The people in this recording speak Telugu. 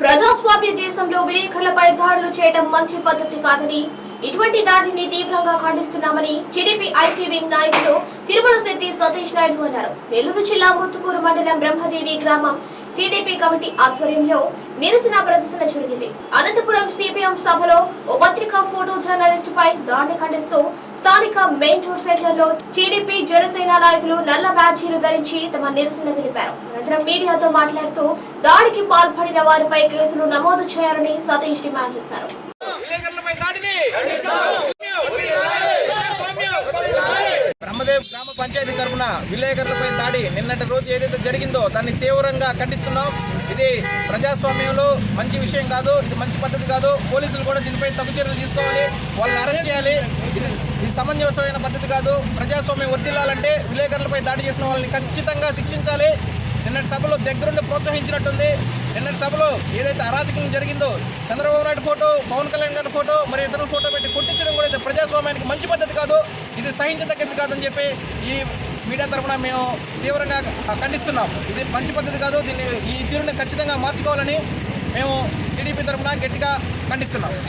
ప్రజాస్వామ్య దేశంలో విలేకరులపై దాడులు చేయడం మంచి పద్ధతి కాదని ఇటువంటి దాడిని తీవ్రంగా ఖండిస్తున్నామని టీడీపీ ఐటీ వింగ్ నాయకులు తిరుమల శెట్టి సతీష్ నాయుడు అన్నారు. నెల్లూరు జిల్లా ముత్తుకూరు మండలం బ్రహ్మదేవి గ్రామం టీడీపీ కమిటీ ఆధ్వర్యంలో నిరసన ప్రదర్శన జరిగింది. అనంతపురం సిపిఎం సభలో ఓ పత్రికా ఫోటో జర్నలిస్ట్ పై దాడిని ఖండిస్తూ స్థానిక మెయిన్ రోడ్ సెంటర్లో టీడీపీ జనసేన నాయకులు నల్ల బ్యాచీలు ధరించి తమ నిరసన తెలిపారు. అనంతరం మీడియాతో మాట్లాడుతూ దాడికి పాల్పడిన వారిపై కేసులు నమోదు చేయాలని సతీష్ డిమాండ్ చేశారు విలేకరులపై దాడిని బ్రహ్మదేవ్ గ్రామ పంచాయతీ తరఫున విలేకరులపై దాడి నిన్నటి రోజు ఏదైతే జరిగిందో దాన్ని తీవ్రంగా ఖండిస్తున్నాం. ఇది ప్రజాస్వామ్యంలో మంచి విషయం కాదు ఇది మంచి పద్ధతి కాదు. పోలీసులు కూడా దీనిపై తగు చర్యలు తీసుకోవాలి. వాళ్ళని అరెస్ట్ చేయాలి. ఇది ఇది సమంజసమైన పద్ధతి కాదు. ప్రజాస్వామ్యం వర్తిల్లాలంటే విలేకరులపై దాడి చేసిన వాళ్ళని ఖచ్చితంగా శిక్షించాలి. నిన్నటి సభలో దగ్గరుండి ప్రోత్సహించినట్టుంది. నిన్నటి సభలో ఏదైతే అరాచకం జరిగిందో చంద్రబాబు నాయుడు ఫోటో పవన్ కళ్యాణ్ గారి ఫోటో మరి ఇతరుల ఫోటో పెట్టి కొట్టించడం కూడా ప్రజాస్వామ్యానికి మంచి పద్ధతి కాదు. ఇది సహించదగ్గది కాదని చెప్పి ఈ మీడియా తరఫున మేము తీవ్రంగా ఖండిస్తున్నాం. ఇది మంచి పద్ధతి కాదు. దీన్ని ఈ తీరుని ఖచ్చితంగా మార్చుకోవాలని మేము టీడీపీ తరఫున గట్టిగా ఖండిస్తున్నాం.